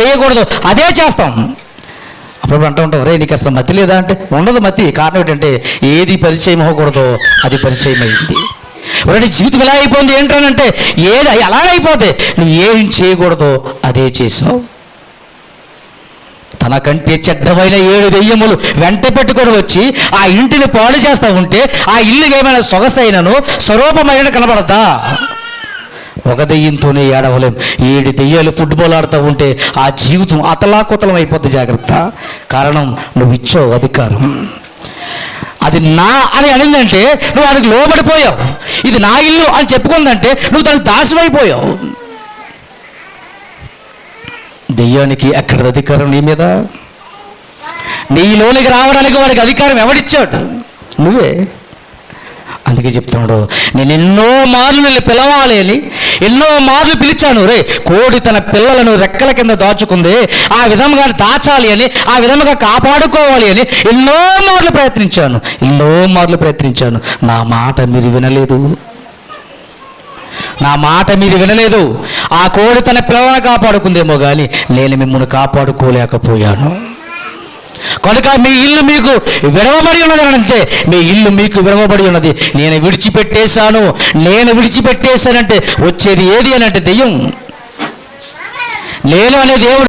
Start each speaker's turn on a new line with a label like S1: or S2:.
S1: చేయకూడదు. అదే చేస్తాం. అప్పుడు అంటూ ఉంటాం రే నీకు అసలు మతి లేదా? అంటే ఉండదు మతి. కారణం ఏంటంటే ఏది పరిచయం అవ్వకూడదో అది పరిచయం అయింది. ఎవరంటే జీవితం ఎలా అయిపోయింది ఏంటనంటే ఏది ఎలా అయిపోతే నువ్వు ఏం చేయకూడదో అదే చేసావు. తనకంటే చెడ్డమైన ఏడు దెయ్యములు వెంట పెట్టుకొని వచ్చి ఆ ఇంటిని పాడు చేస్తూ ఉంటే ఆ ఇల్లు ఏమైనా సొగసైనను స్వరూపమైన కనబడతా ఒక దెయ్యంతోనే ఏడవలేం. ఏడు దెయ్యాలు ఫుట్బాల్ ఆడుతూ ఉంటే ఆ జీవితం అతలాకుతలం అయిపోద్ది జాగ్రత్త. కారణం నువ్వు ఇచ్చావు అధికారం. అది నా అని అనిందంటే నువ్వు దానికి లోబడిపోయావు. ఇది నా ఇల్లు అని చెప్పుకుందంటే నువ్వు దానికి దాసమైపోయావు దెయ్యానికి ఎక్కడ అధికారం నీ మీద? నీలోనికి రావడానికి వాడికి అధికారం ఎవడిచ్చాడు? నువ్వే. అందుకే చెప్తున్నాడు నేను ఎన్నో మార్లు నిన్ను పిలవాలి అని ఎన్నో మార్లు పిలిచాను రే కోడి తన పిల్లలను రెక్కల కింద దాచుకుంది. ఆ విధంగా దాచాలి అని ఆ విధంగా కాపాడుకోవాలి అని ఎన్నో మార్లు ప్రయత్నించాను. ఎన్నో మార్లు ప్రయత్నించాను. నా మాట మీరు వినలేదు. నా మాట మీరు వినలేదు. ఆ కోడి తన పిల్లలను కాపాడుకుందేమో కానీ నేను మిమ్మల్ని కాపాడుకోలేకపోయాను. కనుక మీ ఇల్లు మీకు విడవబడి ఉన్నది అని అంటే మీ ఇల్లు మీకు విడవబడి ఉన్నది. నేను విడిచిపెట్టేశాను. నేను విడిచిపెట్టేశానంటే వచ్చేది ఏది అని అంటే దెయ్యం. నేను అనే దేవుడు